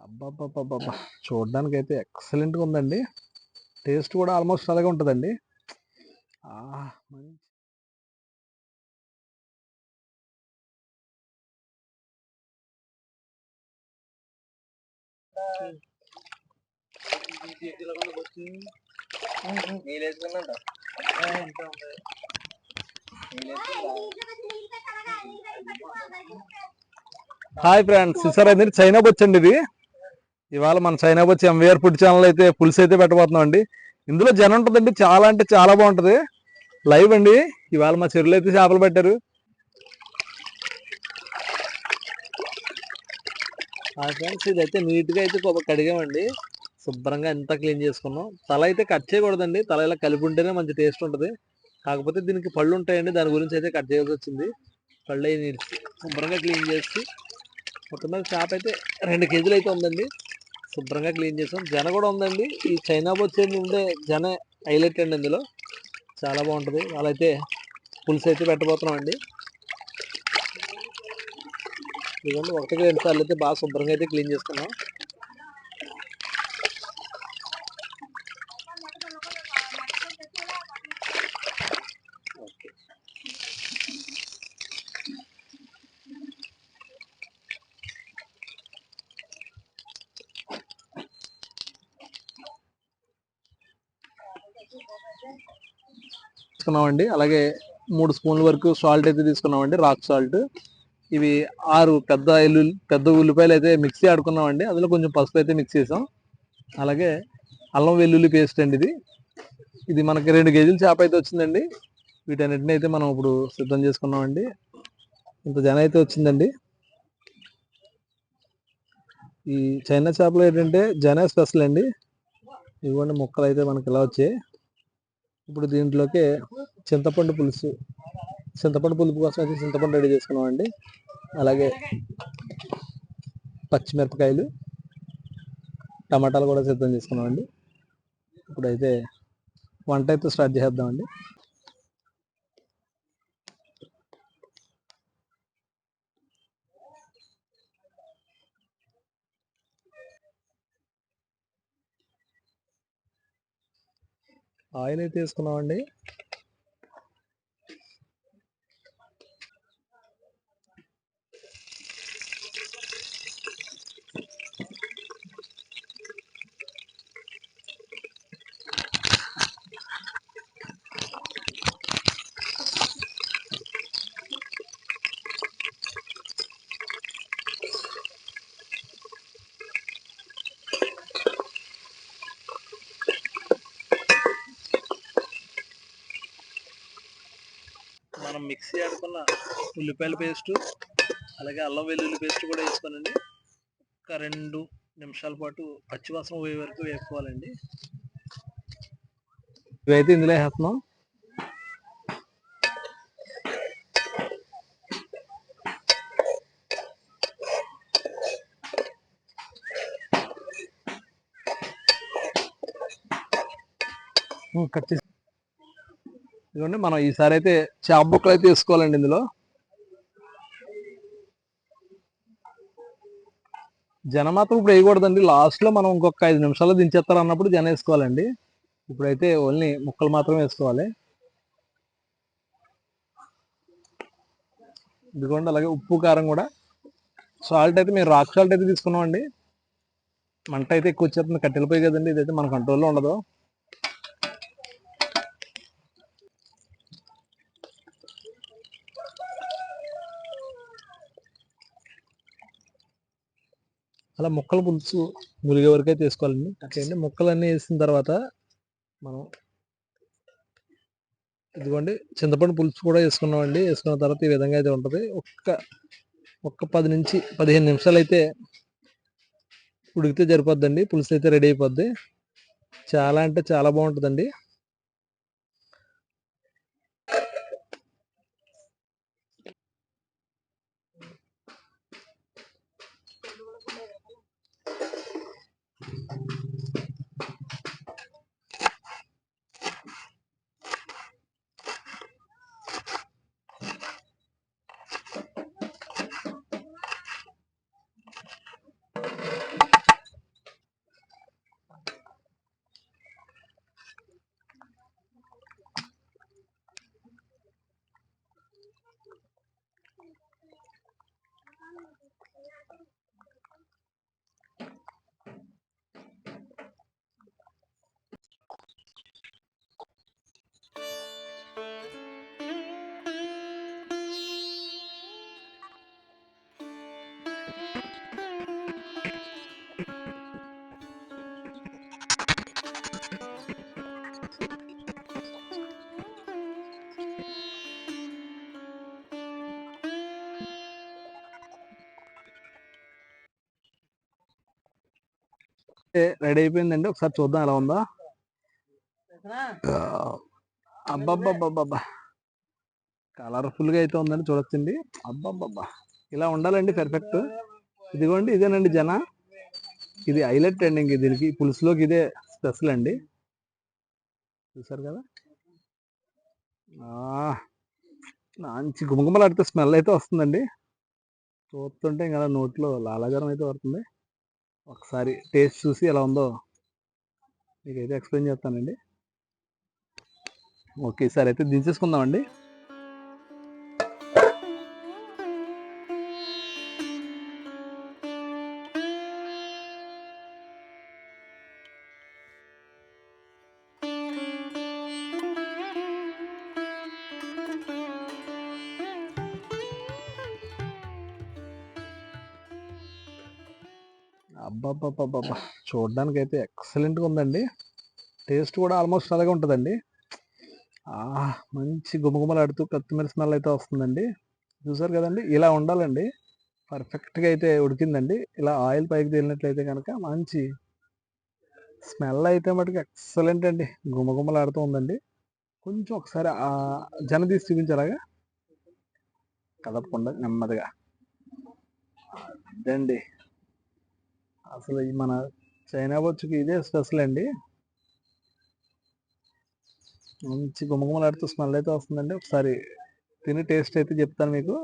అబ్బబ్బబ్బబ్బబ్బా! చూడ్డానికైతే ఎక్సలెంట్‌గా ఉందండి. టేస్ట్ కూడా ఆల్మోస్ట్ అలాగే ఉంటదండి. మంచి హాయ్ ఫ్రెండ్స్ చూసారా చైనా బొచ్చు అండి ఇది ఇవాళ మన చైనా వచ్చి ఎంవీఆర్ ఫుడ్ ఛానల్ అయితే పులుసు అయితే పెట్టబోతున్నాం అండి. ఇందులో జనం ఉంటుందండి చాలా అంటే చాలా బాగుంటుంది. లైవ్ అండి ఇవాళ మా చెరువులో అయితే చేపలు పెట్టారు. ఫ్రెండ్స్ ఇదైతే నీట్గా అయితే కడిగామండి. శుభ్రంగా ఎంత క్లీన్ చేసుకున్నాం. తల అయితే కట్ చేయకూడదండి తల ఇలా కలిపి ఉంటేనే మంచి టేస్ట్ ఉంటుంది. కాకపోతే దీనికి పళ్ళు ఉంటాయండి దాని గురించి అయితే కట్ చేయాల్సి వచ్చింది. పళ్ళు అయి శుభ్రంగా క్లీన్ చేసి మొత్తం మీద చేప అయితే రెండు కేజీలు అయితే ఉందండి. శుభ్రంగా క్లీన్ చేసాం. జన కూడా ఉందండి. ఈ చైనా బొచ్చేది ఉండే జన హైలైట్ అండి ఇందులో చాలా బాగుంటుంది. వాళ్ళైతే పులుసు అయితే పెట్టబోతున్నామండి. ఇదిగోండి ఒకటికి రెండు సార్లు అయితే బాగా శుభ్రంగా అయితే క్లీన్ చేసుకున్నాం తీసుకున్నామండి. అలాగే మూడు స్పూన్ల వరకు సాల్ట్ అయితే తీసుకున్నామండి. Rock salt. ఇవి ఆరు పెద్ద ఎల్లు పెద్ద ఉల్లిపాయలు అయితే మిక్సీ ఆడుకున్నామండి. అందులో కొంచెం పసుపు అయితే మిక్స్ చేసాం. అలాగే అల్లం వెల్లుల్లి పేస్ట్ అండి ఇది. ఇది మనకి రెండు కేజీల చేప అయితే వచ్చిందండి. వీటన్నిటిని అయితే మనం ఇప్పుడు సిద్ధం చేసుకున్నామండి. ఇంత జన అయితే వచ్చిందండి. ఈ చైనా చేపలు ఏంటంటే జన స్పెషల్ అండి. ఇవ్వండి ముక్కలు అయితే మనకి ఇలా వచ్చాయి. ఇప్పుడు దీంట్లోకి చింతపండు పులుసు. చింతపండు పులుపు కోసం అయితే చింతపండు రెడీ చేసుకున్నామండి. అలాగే పచ్చిమిరపకాయలు టమాటాలు కూడా సిద్ధం చేసుకున్నామండి. ఇప్పుడైతే వంట అయితే స్టార్ట్ చేద్దామండి. ఆయిల్ అయితే వేసుకున్నామండి. మనం మిక్సీ ఆడుకున్న ఉల్లిపాయల పేస్ట్ అలాగే అల్లం వెల్లుల్లి పేస్ట్ కూడా వేసుకోనండి. ఒక రెండు నిమిషాల పాటు పచ్చివాసన పోయే వరకు వేసుకోవాలండి ఇవైతే ఇందులో వేస్తున్నాం. కట్ ఇదిగోండి మనం ఈసారి అయితే చేప బుక్కలు అయితే వేసుకోవాలండి ఇందులో. జనం మాత్రం ఇప్పుడు వేయకూడదండి. లాస్ట్లో మనం ఇంకొక ఐదు నిమిషాలు దించేస్తారు అన్నప్పుడు జనం వేసుకోవాలండి. ఇప్పుడైతే ఓన్లీ ముక్కలు మాత్రమే వేసుకోవాలి. ఇదిగోండి అలాగే ఉప్పు కారం కూడా. సాల్ట్ అయితే మేము రాక్ సాల్ట్ అయితే తీసుకున్నామండి. మంట అయితే ఎక్కువ వచ్చేస్తుంది కట్టెలిపోయి కదండి. ఇదైతే మన కంట్రోల్లో ఉండదు. అలా ముక్కల పులుసు మురిగే వరకు అయితే వేసుకోవాలండి ఓకే ముక్కలన్నీ వేసిన తర్వాత మనం ఇదిగోండి చింతపండు పులుసు కూడా వేసుకున్నామండి. వేసుకున్న తర్వాత ఈ విధంగా అయితే ఉంటుంది. ఒక్క ఒక్క పది నుంచి పదిహేను నిమిషాలు అయితే ఉడికితే సరిపోద్దండి. పులుసు అయితే రెడీ అయిపోద్ది. చాలా అంటే చాలా బాగుంటుందండి. రెడీ అయిపోయిందండి. ఒకసారి చూద్దాం ఎలా ఉందా. అబ్బబ్బబ్బబ్బబ్బా. కలర్ఫుల్గా అయితే ఉందండి చూడొచ్చండి. అబ్బబ్బబ్బా. ఇలా ఉండాలండి పర్ఫెక్ట్. ఇదిగోండి ఇదేనండి జన. ఇది హైలైట్ అండి ఇంక దీనికి. పులుసులోకి ఇదే స్పెషల్ అండి. చూసారు కదా? మంచి గుమగుమలాడితే స్మెల్ అయితే వస్తుందండి. చూస్తుంటే ఇంకా నోట్లో లాలాజలం అయితే పడుతుంది. ఒకసారి టేస్ట్ చూసి ఎలా ఉందో మీకైతే ఎక్స్ప్లెయిన్ చేస్తానండి. ఓకే సార్ అయితే దించేసుకుందామండి. అబ్బాబ్బాబ్బా చూడడానికి అయితే ఎక్సలెంట్గా ఉందండి. టేస్ట్ కూడా ఆల్మోస్ట్ అలాగే ఉంటుందండి. మంచి గుమగుమలాడుతూ కొత్తిమీర స్మెల్ అయితే వస్తుందండి. చూసారు కదండి ఇలా ఉండాలండి. పర్ఫెక్ట్గా అయితే ఉడికిందండి. ఇలా ఆయిల్ పైకి తేలినట్లయితే కనుక మంచి స్మెల్ అయితే మటుకు ఎక్సలెంట్ అండి. గుమగుమలాడుతూ ఉందండి. కొంచెం ఒకసారి జన తీసి చూపించారాగా కదపకుండా నెమ్మదిగా. అదండి. అసలు ఈ మన చైనా బొచ్చుకి ఇదే స్పెషల్ అండి. మంచి గుమగుమలాడుతూ స్మెల్ అయితే వస్తుందండి. ఒకసారి తిని టేస్ట్ అయితే చెప్తాను మీకు.